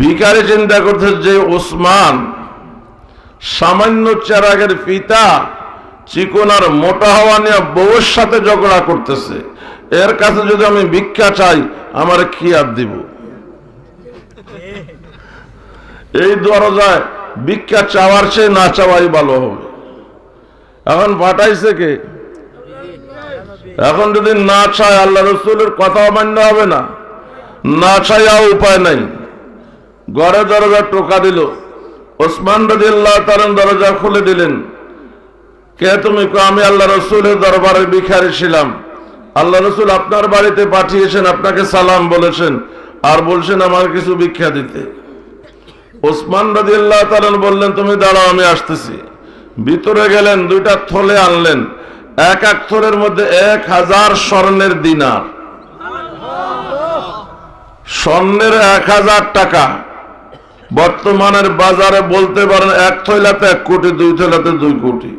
ভিকারি চিন্তা করছে যে ওসমান সামান্য চেরাগের পিতা চিকন আর মোটা হওয়া নিয়ে বউয়ের সাথে ঝগড়া করতেছে। এর কাছে যদি আমি ভিক্ষা চাই, আমার কি আর দিব? এই দরজায় ভিক্ষা চাওয়ার চেয়ে না চাওয়াই ভালো হবে। এখন পাঠাইছে কে? এখন যদি না চায়, আল্লাহ রসুলের কথা মান্য হবে না। না চাইয়া উপায় নাই। ঘরে দরজা টোকা দিল। ওসমান রদি আল্লাহ তারন দরজা খুলে দিলেন। কে তুমি? আমি আল্লাহ রসুলের দরবারে ভিখারি ছিলাম। আল্লাহ রসুল আপনার বাড়িতে পাঠিয়েছেন, আপনাকে সালাম বলেছেন আর বলছেন আমার কিছু ভিক্ষা দিতে। ওসমান রাজি আল্লাহ তালন বললেন, তুমি দাঁড়াও, আমি আসতেছি। ভিতরে গেলেন, দুইটা থলে আনলেন। এক এক থলের মধ্যে এক হাজার স্বর্ণের দিনার। স্বর্ণের এক হাজার টাকা। বর্তমানের বাজারে বলতে পারেন এক থৈলাতে এক কোটি দুই থৈলাতে দুই কোটি।